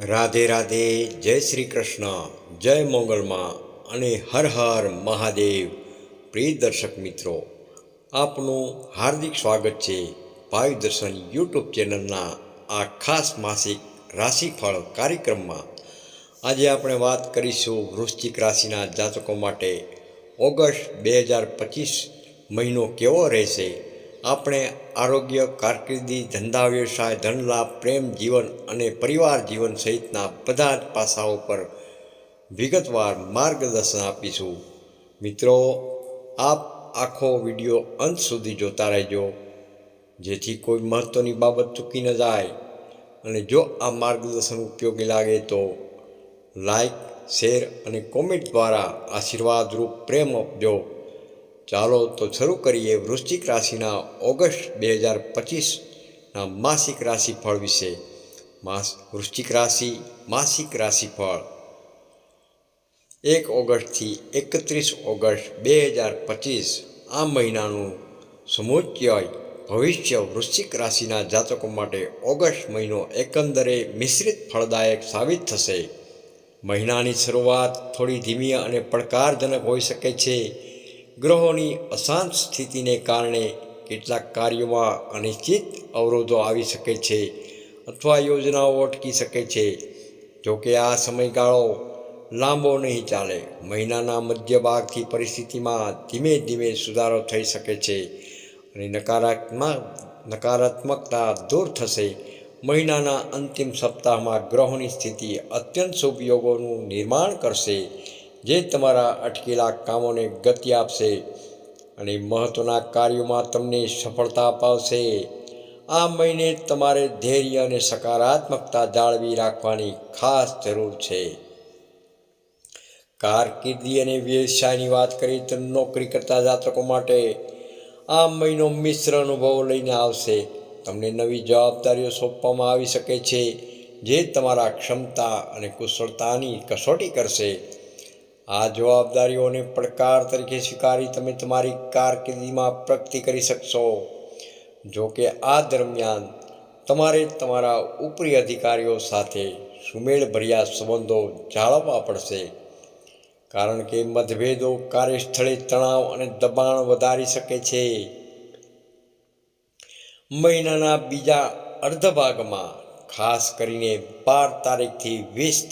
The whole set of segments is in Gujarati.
રાધે રાધે, જય શ્રી કૃષ્ણ, જય મોગલમાં અને હર હર મહાદેવ. પ્રિય દર્શક મિત્રો, આપનું હાર્દિક સ્વાગત છે ભાઈ દર્શન યુટ્યુબ ચેનલના આ ખાસ માસિક રાશિફળ કાર્યક્રમમાં. આજે આપણે વાત કરીશું વૃશ્ચિક રાશિના જાતકો માટે. ઓગસ્ટ બે હજાર પચીસ મહિનો કેવો રહેશે? આપણે આરોગ્ય, કારકિર્દી ધંધા વ્યવસાય ધનલાભ, પ્રેમ, જીવન અને પરિવાર જીવન સહિતના બધા જ પાસાઓ પર વિગતવાર માર્ગદર્શન આપીશું. મિત્રો, આપ આખો વીડિયો અંત સુધી જોતા રહેજો. જેથી કોઈ મહત્ત્વની બાબત ચૂકી ન જાય. અને જો આ માર્ગદર્શન ઉપયોગી લાગે તો લાઈક, શેર અને કોમેન્ટ દ્વારા આશીર્વાદરૂપ પ્રેમ આપજો. ચાલો તો શરૂ કરીએ વૃશ્ચિક રાશિના ઓગસ્ટ બે હજાર પચીસના માસિક રાશિફળ વિશે. માસ, વૃશ્ચિક રાશિ, માસિક રાશિફળ. એક ઓગસ્ટથી એકત્રીસ ઓગસ્ટ બે હજાર પચીસ આ મહિનાનું સમુચ્ચય ભવિષ્ય વૃશ્ચિક રાશિના જાતકો માટે ઓગસ્ટ મહિનો એકંદરે મિશ્રિત ફળદાયક સાબિત થશે. મહિનાની શરૂઆત થોડી ધીમી અને પડકારજનક હોઈ શકે છે. ગ્રહોની અશાંત સ્થિતિને કારણે કેટલાક કાર્યોમાં અનિશ્ચિત અવરોધો આવી શકે છે અથવા યોજનાઓ અટકી શકે છે. જોકે આ સમયગાળો લાંબો નહીં ચાલે. મહિનાના મધ્ય ભાગથી પરિસ્થિતિમાં ધીમે ધીમે સુધારો થઈ શકે છે અને નકારાત્મક નકારાત્મકતા દૂર થશે. મહિનાના અંતિમ સપ્તાહમાં ગ્રહોની સ્થિતિ અત્યંત શુભ નિર્માણ કરશે. જે તમારા અટકેલા કામોને ગતિ આપશે અને મહત્ત્વના કાર્યોમાં તમને સફળતા અપાવશે. આ મહિને તમારે ધૈર્ય અને સકારાત્મકતા જાળવી રાખવાની ખાસ જરૂર છે. કારકિર્દી અને વ્યવસાયની વાત કરીએ તો નોકરી કરતા જાતકો માટે આ મહિનો મિશ્ર અનુભવો લઈને આવશે. તમને નવી જવાબદારીઓ સોંપવામાં આવી શકે છે, જે તમારા ક્ષમતા અને કુશળતાની કસોટી કરશે. આ જવાબદારીઓને પડકાર તરીકે સ્વીકારી તમે તમારી કારકિર્દીમાં પ્રગતિ કરી શકશો. જો કે આ દરમિયાન તમારે તમારા ઉપરી અધિકારીઓ સાથે સુમેળભર્યા સંબંધો જાળવવા પડશે. કારણ કે મતભેદો કાર્યસ્થળે તણાવ અને દબાણ વધારી શકે છે. મહિનાના બીજા અર્ધ ભાગમાં ખાસ કરીને બાર તારીખથી વીસ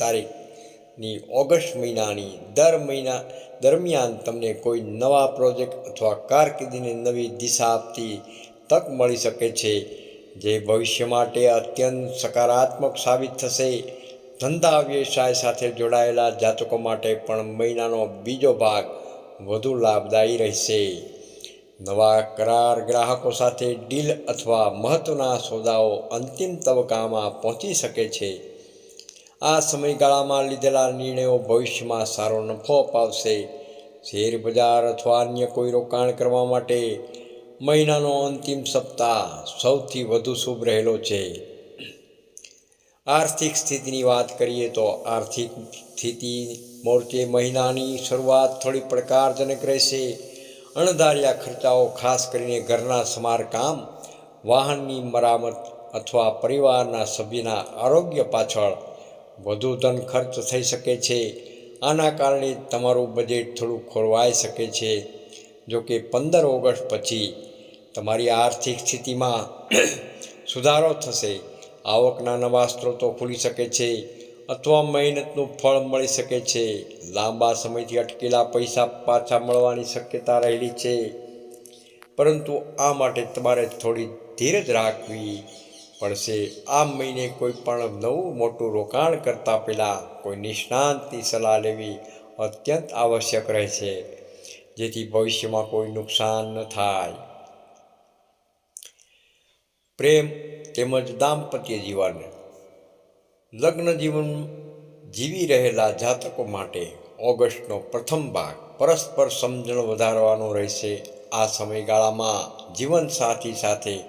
તારીખની ઓગસ્ટ મહિનાની દર મહિના દરમિયાન તમને કોઈ નવા પ્રોજેક્ટ અથવા કારકિર્દીને નવી દિશા આપતી તક મળી શકે છે, જે ભવિષ્ય માટે અત્યંત સકારાત્મક સાબિત થશે. ધંધા વ્યવસાય સાથે જોડાયેલા જાતકો માટે પણ મહિનાનો બીજો ભાગ વધુ લાભદાયી રહેશે. નવા કરાર ગ્રાહકો સાથે ડીલ અથવા મહત્ત્વના સોદાઓ અંતિમ તબક્કામાં પહોંચી શકે છે. આ સમયગાળામાં લીધેલા નિર્ણયો ભવિષ્યમાં સારો નફો અપાવશે. શેર બજાર અથવા અન્ય કોઈ રોકાણ કરવા માટે મહિનાનો અંતિમ સપ્તાહ સૌથી વધુ શુભ રહેલો છે. આર્થિક સ્થિતિની વાત કરીએ તો આર્થિક સ્થિતિ મોરચે મહિનાની શરૂઆત થોડી પડકારજનક રહેશે. અણધાર્યા ખર્ચાઓ ખાસ કરીને ઘરના સમારકામ, વાહનની મરામત અથવા પરિવારના સભ્યના આરોગ્ય પાછળ વધુ ધન ખર્ચ થઈ શકે છે. આના કારણે તમારું બજેટ થોડું ખોરવાઈ શકે છે. જો કે પંદર ઓગસ્ટ પછી તમારી આર્થિક સ્થિતિમાં સુધારો થશે. આવકના નવા સ્ત્રોતો ખુલી શકે છે અથવા મહેનતનું ફળ મળી શકે છે. લાંબા સમયથી અટકેલા પૈસા પાછા મળવાની શક્યતા રહેલી છે. પરંતુ આ માટે તમારે થોડી ધીરજ રાખવી પડશે. આ મહિને કોઈ પણ નવું મોટું રોકાણ કરતાં પહેલાં કોઈ નિષ્ણાંતની સલાહ લેવી અત્યંત આવશ્યક રહેશે. જેથી ભવિષ્યમાં કોઈ નુકસાન ન થાય. પ્રેમ તેમજ દાંપત્ય જીવન. લગ્ન જીવન જીવી રહેલા જાતકો માટે ઓગસ્ટનો પ્રથમ ભાગ પરસ્પર સમજણ વધારવાનો રહેશે. આ સમયગાળામાં જીવનસાથી સાથે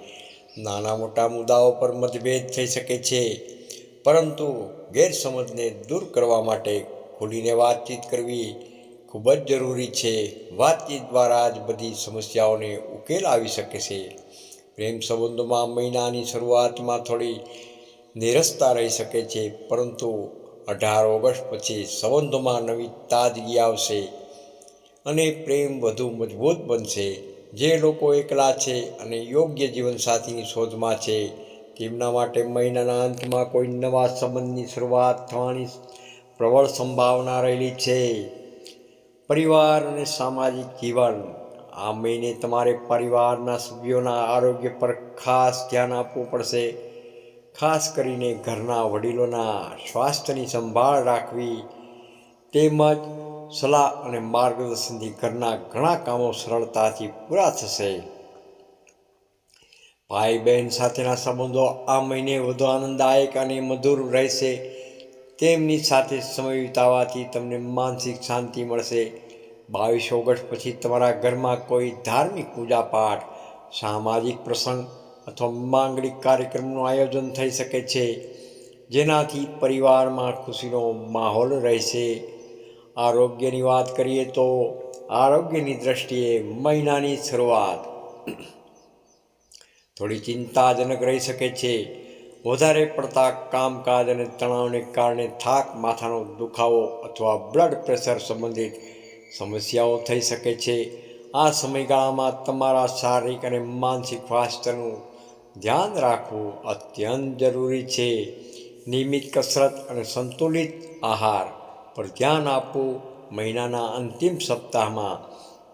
નાના મોટા મુદ્દાઓ પર મતભેદ થઈ શકે છે. પરંતુ ગેરસમજને દૂર કરવા માટે ખુલીને વાતચીત કરવી ખૂબ જ જરૂરી છે. વાતચીત દ્વારા જ બધી સમસ્યાઓને ઉકેલ આવી શકે છે. પ્રેમ સંબંધોમાં મહિનાની શરૂઆતમાં થોડી નિરસતા રહી શકે છે, પરંતુ અઢાર ઓગસ્ટ પછી સંબંધોમાં નવી તાજગી આવશે અને પ્રેમ વધુ મજબૂત બનશે. જે લોકો એકલા છે અને યોગ્ય જીવનસાથીની શોધમાં છે, તેમના માટે મહિનાના અંતમાં કોઈ નવા સંબંધની શરૂઆત થવાની પ્રબળ સંભાવના રહેલી છે. પરિવાર અને સામાજિક જીવન. આ મહિને તમારે પરિવારના સભ્યોના આરોગ્ય પર ખાસ ધ્યાન આપવું પડશે. ખાસ કરીને ઘરના વડીલોના સ્વાસ્થ્યની સંભાળ રાખવી તેમજ સલાહ અને માર્ગદર્શનથી ઘરના ઘણા કામો સરળતાથી પૂરા થશે. ભાઈ બહેન સાથેના સંબંધો આ મહિને વધુ આનંદદાયક અને મધુર રહેશે. તેમની સાથે સમય વિતાવવાથી તમને માનસિક શાંતિ મળશે. બાવીસ ઓગસ્ટ પછી તમારા ઘરમાં કોઈ ધાર્મિક પૂજાપાઠ, સામાજિક પ્રસંગ અથવા માંગલિક કાર્યક્રમનું આયોજન થઈ શકે છે, જેનાથી પરિવારમાં ખુશીનો માહોલ રહેશે. આરોગ્યની વાત કરીએ તો આરોગ્યની દ્રષ્ટિએ મહિનાની શરૂઆત થોડી ચિંતાજનક રહી શકે છે. વધારે પડતા કામકાજ અને તણાવને કારણે થાક, માથાનો દુખાવો અથવા બ્લડ પ્રેશર સંબંધિત સમસ્યાઓ થઈ શકે છે. આ સમયગાળામાં તમારા શારીરિક અને માનસિક સ્વાસ્થ્યનું ધ્યાન રાખવું અત્યંત જરૂરી છે. નિયમિત કસરત અને સંતુલિત આહાર પર ધ્યાન આપવું મહિનાના અંતિમ સપ્તાહમાં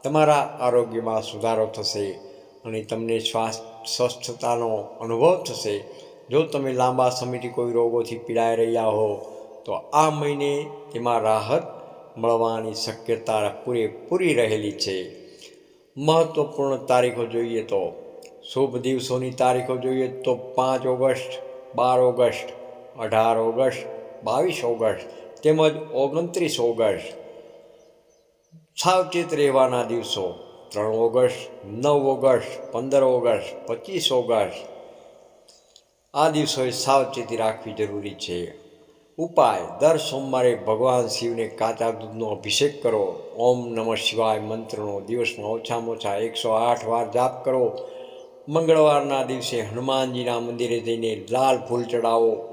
તમારા આરોગ્યમાં સુધારો થશે અને તમને શ્વાસ સ્વસ્થતાનો અનુભવ થશે. જો તમે લાંબા સમયથી કોઈ રોગોથી પીડાઈ રહ્યા હો, તો આ મહિને તેમાં રાહત મળવાની શક્યતા પૂરેપૂરી રહેલી છે. મહત્ત્વપૂર્ણ તારીખો જોઈએ તો શુભ દિવસોની તારીખો જોઈએ તો પાંચ ઓગસ્ટ, બાર ઓગસ્ટ, અઢાર ઓગસ્ટ, બાવીસ ઓગસ્ટ તેમજ ઓગણત્રીસ ઓગસ્ટ સાવચેત રહેવાના દિવસો, ત્રણ ઓગસ્ટ, નવ ઓગસ્ટ, પંદર ઓગસ્ટ, પચીસ ઓગસ્ટ. આ દિવસોએ સાવચેતી રાખવી જરૂરી છે. ઉપાય, દર સોમવારે ભગવાન શિવને કાચા દૂધનો અભિષેક કરો. ઓમ નમઃ શિવાય મંત્રનો દિવસમાં ઓછામાં ઓછા એકસો આઠ વાર જાપ કરો. મંગળવારના દિવસે હનુમાનજીના મંદિરે જઈને લાલ ફૂલ ચડાવો.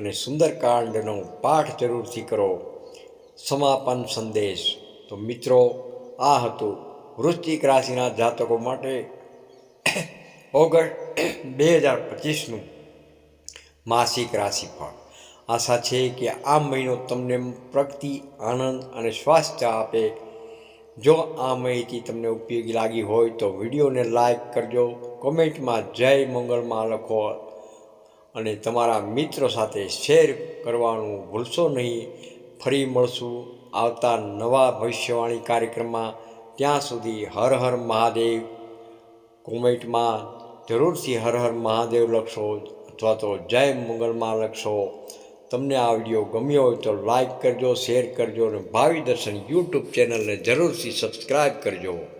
અને સુંદરકાંડનો પાઠ જરૂરથી કરો. સમાપન સંદેશ. તો મિત્રો, આ હતું વૃશ્ચિક રાશિના જાતકો માટે ઓગસ્ટ બે હજાર પચીસનું માસિક રાશિફળ. આશા છે કે આ મહિનો તમને પ્રગતિ, આનંદ અને સ્વાસ્થ્ય આપે. જો આ માહિતી તમને ઉપયોગી લાગી હોય તો વિડીયોને લાઈક કરજો. કોમેન્ટમાં જય મંગળમાં લખો. અને તમારા મિત્રો સાથે શેર કરવાનું ભૂલશો નહીં. ફરી મળશું આવતા નવા ભવિષ્યવાણી કાર્યક્રમમાં. ત્યાં સુધી હર હર મહાદેવ. કોમેન્ટમાં જરૂરથી હર હર મહાદેવ લખશો અથવા તો જય મંગલમાં લખશો. તમને આ વીડિયો ગમ્યો હોય તો લાઈક કરજો શેર કરજો અને ભાવિ દર્શન યુટ્યુબ ચેનલને જરૂરથી સબસ્ક્રાઈબ કરજો.